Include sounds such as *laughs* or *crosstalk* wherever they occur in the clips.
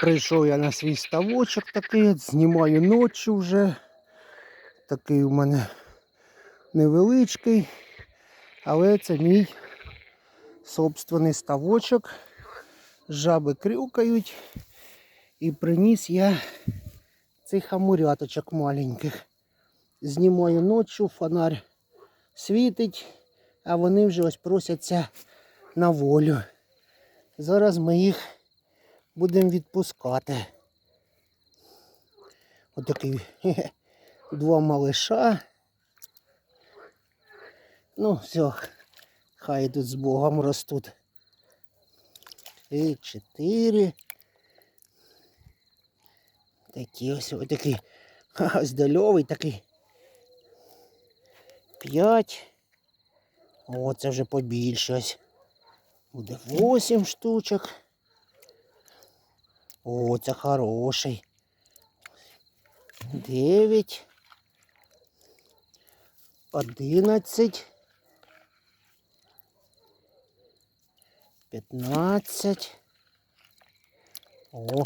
Прийшов я на свій ставочок такий, знімаю ночі вже. Такий у мене невеличкий, але це мій собственний ставочок. Жаби крюкають. І приніс я цих амуряточок маленьких. Знімаю ночі, фонарь світить, а вони вже ось просяться на волю. Зараз ми їх будемо відпускати. Отакий два малиша. Ну, все, хай тут з Богом ростуть. І чотири. Такі ось *laughs* ось такий здальовий такий. П'ять. О, це вже побільше ось. Буде восім штучок. О, це хороший. Дев'ять. Одинадцять. П'ятнадцять. О,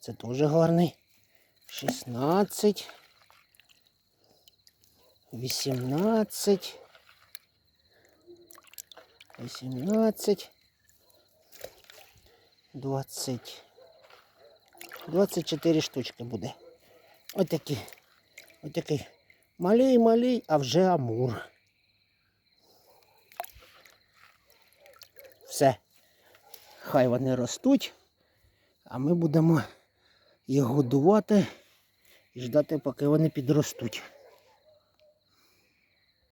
це дуже гарний. Шістнадцять. Вісімнадцять. Вісімнадцять. Двадцять. 24 штучки буде. Отакі. Отакий. Малий, малий, а вже амур. Все. Хай вони ростуть, а ми будемо їх годувати і ждати, поки вони підростуть.